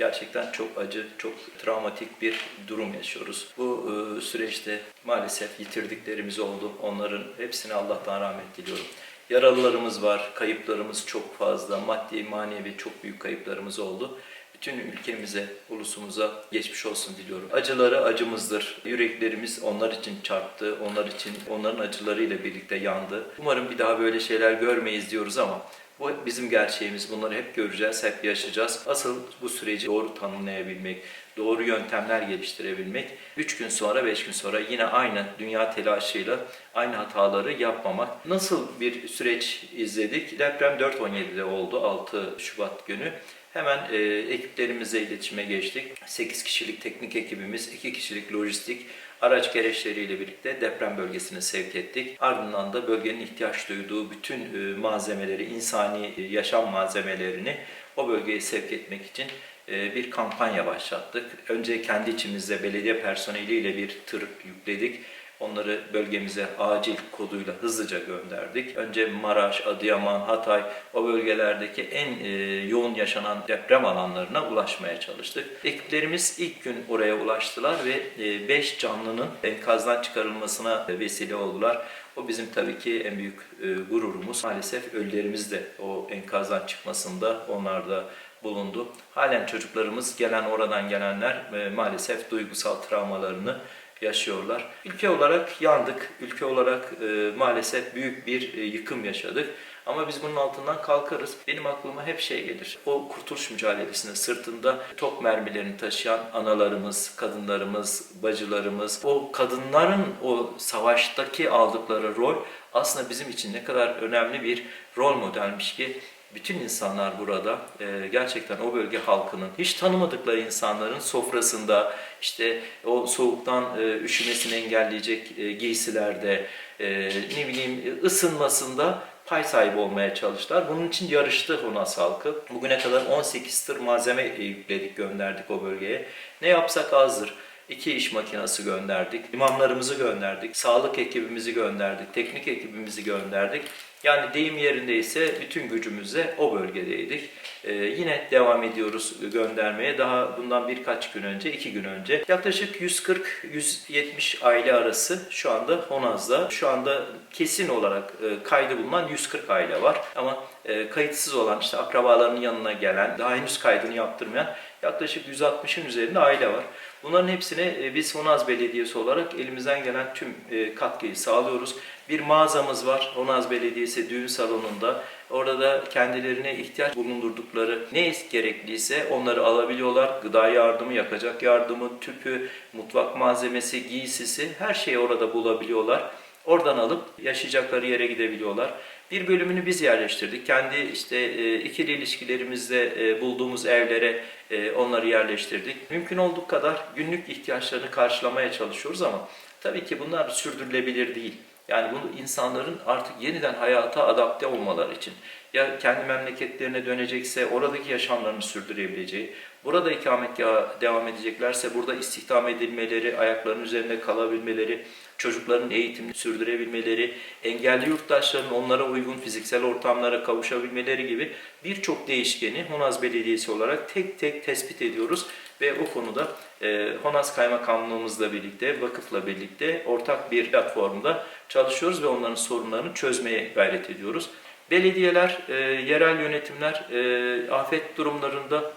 Gerçekten çok acı, çok travmatik bir durum yaşıyoruz. Bu e, süreçte maalesef yitirdiklerimiz oldu. Onların hepsine Allah'tan rahmet diliyorum. Yaralılarımız var, kayıplarımız çok fazla, maddi manevi çok büyük kayıplarımız oldu. Bütün ülkemize, ulusumuza geçmiş olsun diliyorum. Acıları acımızdır. Yüreklerimiz onlar için çarptı, onlar için onların acılarıyla birlikte yandı. Umarım bir daha böyle şeyler görmeyiz diyoruz ama bu bizim gerçeğimiz. Bunları hep göreceğiz, hep yaşayacağız. Asıl bu süreci doğru tanımlayabilmek, doğru yöntemler geliştirebilmek. 3 gün sonra, 5 gün sonra yine aynı dünya telaşıyla aynı hataları yapmamak. Nasıl bir süreç izledik? Deprem 4.17'de oldu, 6 Şubat günü. Hemen e, ekiplerimizle iletişime geçtik. 8 kişilik teknik ekibimiz, 2 kişilik lojistik araç gereçleriyle birlikte deprem bölgesine sevk ettik. Ardından da bölgenin ihtiyaç duyduğu bütün e, malzemeleri, insani e, yaşam malzemelerini o bölgeye sevk etmek için bir kampanya başlattık. Önce kendi içimizde belediye personeliyle bir tır yükledik. Onları bölgemize acil koduyla hızlıca gönderdik. Önce Maraş, Adıyaman, Hatay o bölgelerdeki en e, yoğun yaşanan deprem alanlarına ulaşmaya çalıştık. Ekiplerimiz ilk gün oraya ulaştılar ve 5 canlının enkazdan çıkarılmasına vesile oldular. O bizim tabii ki en büyük e, gururumuz. Maalesef ölülerimiz de o enkazdan çıkmasında onlar da bulundu. Halen çocuklarımız gelen oradan gelenler e, maalesef duygusal travmalarını yaşıyorlar. Ülke olarak yandık. Ülke olarak e, maalesef büyük bir e, yıkım yaşadık. Ama biz bunun altından kalkarız. Benim aklıma hep şey gelir. O kurtuluş mücadelesinde sırtında top mermilerini taşıyan analarımız, kadınlarımız, bacılarımız, o kadınların o savaştaki aldıkları rol aslında bizim için ne kadar önemli bir rol modelmiş ki bütün insanlar burada e, gerçekten o bölge halkının hiç tanımadıkları insanların sofrasında işte o soğuktan e, üşümesini engelleyecek e, giysilerde e, ne bileyim ısınmasında pay sahibi olmaya çalıştılar. Bunun için yarıştı Honas halkı. Bugüne kadar 18 tır malzeme e, yükledik gönderdik o bölgeye. Ne yapsak azdır. İki iş makinesi gönderdik, imamlarımızı gönderdik, sağlık ekibimizi gönderdik, teknik ekibimizi gönderdik. Yani deyim yerindeyse bütün gücümüzle o bölgedeydik. Ee, yine devam ediyoruz göndermeye. Daha bundan birkaç gün önce, iki gün önce yaklaşık 140-170 aile arası şu anda Honaz'da. Şu anda kesin olarak e, kaydı bulunan 140 aile var. Ama e, kayıtsız olan işte akrabalarının yanına gelen, daha henüz kaydını yaptırmayan yaklaşık 160'ın üzerinde aile var. Bunların hepsine e, biz Honaz Belediyesi olarak elimizden gelen tüm e, katkıyı sağlıyoruz. Bir mağazamız var Honaz Belediyesi düğün salonunda. Orada da kendilerine ihtiyaç bulundurdukları ne gerekliyse onları alabiliyorlar. Gıda yardımı, yakacak yardımı, tüpü, mutfak malzemesi, giysisi her şeyi orada bulabiliyorlar. Oradan alıp yaşayacakları yere gidebiliyorlar. Bir bölümünü biz yerleştirdik. Kendi işte e, ikili ilişkilerimizde e, bulduğumuz evlere e, onları yerleştirdik. Mümkün olduğu kadar günlük ihtiyaçlarını karşılamaya çalışıyoruz ama tabii ki bunlar sürdürülebilir değil. Yani bunu insanların artık yeniden hayata adapte olmaları için ya kendi memleketlerine dönecekse oradaki yaşamlarını sürdürebileceği, burada ikametgaha devam edeceklerse burada istihdam edilmeleri, ayaklarının üzerinde kalabilmeleri, çocukların eğitimini sürdürebilmeleri, engelli yurttaşların onlara uygun fiziksel ortamlara kavuşabilmeleri gibi birçok değişkeni Honaz Belediyesi olarak tek tek tespit ediyoruz ve o konuda e, Honaz Kaymakamlığımızla birlikte, vakıfla birlikte ortak bir platformda çalışıyoruz ve onların sorunlarını çözmeye gayret ediyoruz. Belediyeler, e, yerel yönetimler e, afet durumlarında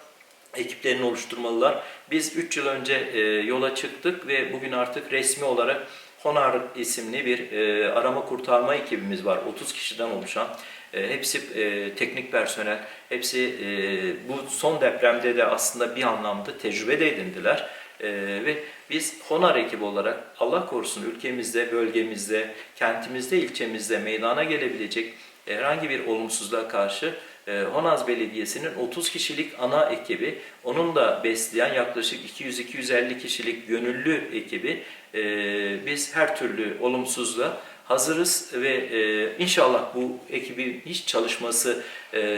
ekiplerini oluşturmalılar. Biz 3 yıl önce e, yola çıktık ve bugün artık resmi olarak Honar isimli bir e, arama kurtarma ekibimiz var. 30 kişiden oluşan. E, hepsi e, teknik personel. Hepsi e, bu son depremde de aslında bir anlamda tecrübe de edindiler. E, ve biz Honar ekibi olarak Allah korusun ülkemizde, bölgemizde, kentimizde, ilçemizde meydana gelebilecek herhangi bir olumsuzluğa karşı e, Honaz Belediyesi'nin 30 kişilik ana ekibi, onun da besleyen yaklaşık 200-250 kişilik gönüllü ekibi e, biz her türlü olumsuzluğa hazırız ve e, inşallah bu ekibin hiç çalışması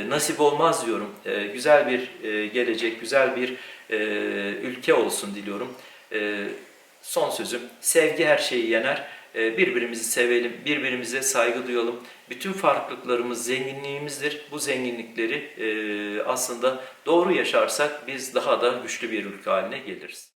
nasip olmaz diyorum. Güzel bir gelecek, güzel bir ülke olsun diliyorum. Son sözüm, sevgi her şeyi yener. Birbirimizi sevelim, birbirimize saygı duyalım. Bütün farklılıklarımız zenginliğimizdir. Bu zenginlikleri e, aslında doğru yaşarsak biz daha da güçlü bir ülke haline geliriz.